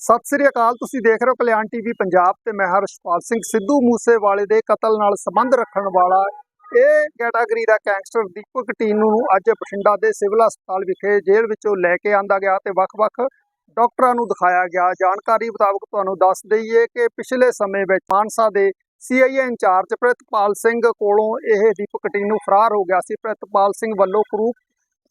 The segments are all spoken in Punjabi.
ਸਤਿ ਸ੍ਰੀ ਅਕਾਲ, ਤੁਸੀਂ ਦੇਖ ਰਹੇ ਹੋ ਕਲਿਆਣ ਟੀਵੀ ਪੰਜਾਬ ਤੇ ਮੈਂ ਹਰਸ਼ਪਾਲ ਸਿੰਘ ਸਿੱਧੂ ਮੂਸੇਵਾਲੇ ਦੇ ਕਤਲ ਨਾਲ ਸੰਬੰਧ ਰੱਖਣ ਵਾਲਾ ਇਹ ਕੈਟਾਗਰੀ ਦਾ ਗੈਂਗਸਟਰ ਦੀਪਕ ਟੀਨੂ ਨੂੰ ਅੱਜ ਬਠਿੰਡਾ ਦੇ ਸਿਵਲ ਹਸਪਤਾਲ ਵਿਖੇ ਜੇਲ੍ਹ ਵਿੱਚੋਂ ਲੈ ਕੇ ਆਂਦਾ ਗਿਆ ਤੇ ਵੱਖ-ਵੱਖ ਡਾਕਟਰਾਂ ਨੂੰ ਦਿਖਾਇਆ ਗਿਆ। ਜਾਣਕਾਰੀ ਮੁਤਾਬਕ ਤੁਹਾਨੂੰ ਦੱਸ ਦਈਏ ਕਿ ਪਿਛਲੇ ਸਮੇਂ ਵਿੱਚ ਮਾਨਸਾ ਦੇ ਸੀਆਈਏ ਇੰਚਾਰਜ ਪ੍ਰਿਤਪਾਲ ਸਿੰਘ ਕੋਲੋਂ ਇਹ ਦੀਪਕ ਟੀਨੂ ਫਰਾਰ ਹੋ ਗਿਆ ਸੀ। ਪ੍ਰਿਤਪਾਲ ਸਿੰਘ ਵੱਲੋਂ ਕਰੂਪ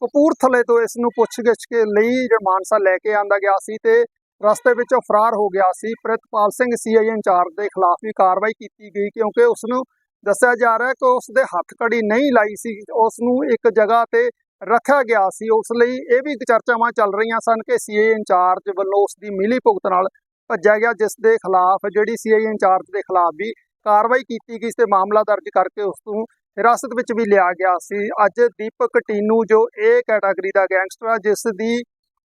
ਕਪੂਰਥਲੇ ਤੋਂ ਇਸ ਨੂੰ ਪੁੱਛਗਿੱਛ ਕੇ ਲਈ ਜਿਹੜਾ ਮਾਨਸਾ ਲੈ ਕੇ ਆਂਦਾ ਗਿਆ ਸੀ ਤੇ ਰਸਤੇ ਵਿੱਚੋਂ ਫਰਾਰ ਹੋ ਗਿਆ ਸੀ। ਪ੍ਰਿਤਪਾਲ ਸਿੰਘ ਸੀਆਈ ਇੰਚਾਰਜ ਦੇ ਖਿਲਾਫ ਵੀ ਕਾਰਵਾਈ ਕੀਤੀ ਗਈ ਕਿਉਂਕਿ ਉਸ ਨੂੰ ਦੱਸਿਆ ਜਾ ਰਿਹਾ ਕਿ ਉਸ ਦੇ ਹੱਥ ਕੜੀ ਨਹੀਂ ਲਾਈ ਸੀ। ਉਸ ਨੂੰ ਇੱਕ ਜਗ੍ਹਾ ਤੇ ਰੱਖਿਆ ਗਿਆ ਸੀ। ਉਸ ਲਈ ਇਹ ਵੀ ਚਰਚਾਵਾਂ ਚੱਲ ਰਹੀਆਂ ਸਨ ਕਿ ਸੀਆਈ ਇੰਚਾਰਜ ਵੱਲੋਂ ਉਸ ਦੀ ਮਿਲੀ ਭੁਗਤ ਨਾਲ ਭੱਜਿਆ ਗਿਆ, ਜਿਸ ਦੇ ਖਿਲਾਫ ਜਿਹੜੀ ਸੀਆਈ ਇੰਚਾਰਜ ਦੇ ਖਿਲਾਫ ਵੀ ਕਾਰਵਾਈ ਕੀਤੀ ਗਈ ਤੇ ਮਾਮਲਾ ਦਰਜ ਕਰਕੇ ਉਸ ਨੂੰ ਹਿਰਾਸਤ ਵਿੱਚ ਵੀ ਲਿਆ ਗਿਆ ਸੀ। ਅੱਜ ਦੀਪਕ ਟੀਨੂ, ਜੋ ਇਹ ਕੈਟਾਗਰੀ ਦਾ ਗੈਂਗਸਟਰ ਆ, ਜਿਸ ਦੀ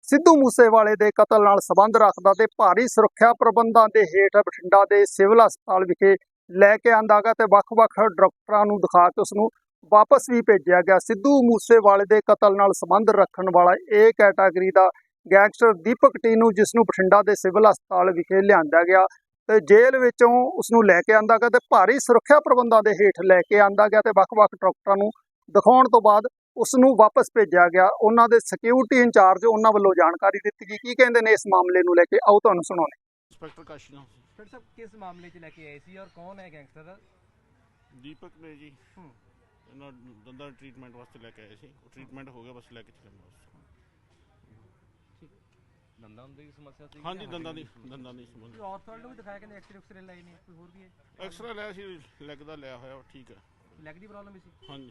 ਸਿੱਧੂ ਮੂਸੇਵਾਲੇ ਦੇ ਕਤਲ ਨਾਲ ਸੰਬੰਧ ਰੱਖਦਾ ਤੇ ਭਾਰੀ ਸੁਰੱਖਿਆ ਪ੍ਰਬੰਧਾਂ ਦੇ ਹੇਠ ਬਠਿੰਡਾ ਦੇ ਸਿਵਲ ਹਸਪਤਾਲ ਵਿਖੇ ਲੈ ਕੇ ਆਂਦਾ ਗਾ ਤੇ ਵੱਖ-ਵੱਖ ਡਾਕਟਰਾਂ ਨੂੰ ਦਿਖਾ ਕੇ ਉਸ ਨੂੰ ਵਾਪਸ ਵੀ ਭੇਜਿਆ ਗਿਆ। ਸਿੱਧੂ ਮੂਸੇਵਾਲੇ ਦੇ ਕਤਲ ਨਾਲ ਸੰਬੰਧ ਰੱਖਣ ਵਾਲਾ ਇਹ ਕੈਟਾਗਰੀ ਦਾ ਗੈਂਗਸਟਰ ਦੀਪਕ ਟੀਨੂ ਜਿਸ ਨੂੰ ਬਠਿੰਡਾ ਦੇ ਸਿਵਲ ਹਸਪਤਾਲ ਵਿਖੇ ਲਿਆਂਦਾ ਗਿਆ ਤੇ ਜੇਲ੍ਹ ਵਿੱਚੋਂ ਉਸ ਨੂੰ ਲੈ ਕੇ ਆਂਦਾ ਗਿਆ ਤੇ ਭਾਰੀ ਸੁਰੱਖਿਆ ਪ੍ਰਬੰਧਾਂ ਦੇ ਹੇਠ ਲੈ ਕੇ ਆਂਦਾ ਗਿਆ ਤੇ ਵੱਖ-ਵੱਖ ਡਾਕਟਰਾਂ ਨੂੰ ਦਿਖਾਉਣ ਤੋਂ ਬਾਅਦ ਉਸ ਨੂੰ ਵਾਪਸ ਭੇਜਿਆ ਗਿਆ। ਉਹਨਾਂ ਦੇ ਸਿਕਿਉਰਿਟੀ ਇੰਚਾਰਜ ਉਹਨਾਂ ਵੱਲੋਂ ਜਾਣਕਾਰੀ ਦਿੱਤੀ ਗਈ। ਕੀ ਕਹਿੰਦੇ ਨੇ ਇਸ ਮਾਮਲੇ ਨੂੰ ਲੈ ਕੇ? ਆਓ ਤੁਹਾਨੂੰ ਸੁਣਾਉਂਦੇ ਇੰਸਪੈਕਟਰ ਕਾਸ਼ੀਨਾ ਫਿਰ ਸਭ ਕਿਸ ਮਾਮਲੇ 'ਚ ਲੈ ਕੇ ਆਏ ਸੀ ਔਰ ਕੌਣ ਹੈ ਗੈਂਗਸਟਰ? ਦੀਪਕ ਨੇ ਜੀ। ਹੂੰ। ਇਹਨਾਂ ਦੰਦਾਂ ਟ੍ਰੀਟਮੈਂਟ ਵਾਸਤੇ ਲੈ ਕੇ ਆਏ ਸੀ। ਉਹ ਟ੍ਰੀਟਮੈਂਟ ਹੋ ਗਿਆ ਬਸ ਲੈ ਕੇ ਚਲੇ ਬਸ। ਦੰਦਾਂ ਦੀ ਸਮੱਸਿਆ ਸੀ ਹਾਂਜੀ ਦੰਦਾਂ ਦੀ ਦੰਦਾਂ ਦੀ ਸੰਬੰਧ ਆਰਥੋਲ ਨੂੰ ਵੀ ਦਿਖਾਇਆ ਕਿ ਐਕਸਰੇ ਉਕਸਰੇ ਲਾਏ ਨੇ ਕੋਈ ਹੋਰ ਵੀ ਹੈ? ਐਕਸਰਾ ਲਿਆ ਸੀ ਲੈਗ ਦਾ ਲਿਆ ਹੋਇਆ ਉਹ ਠੀਕ ਹੈ। ਲੈਗ ਦੀ ਪ੍ਰੋਬਲਮ ਸੀ? ਹਾਂਜੀ।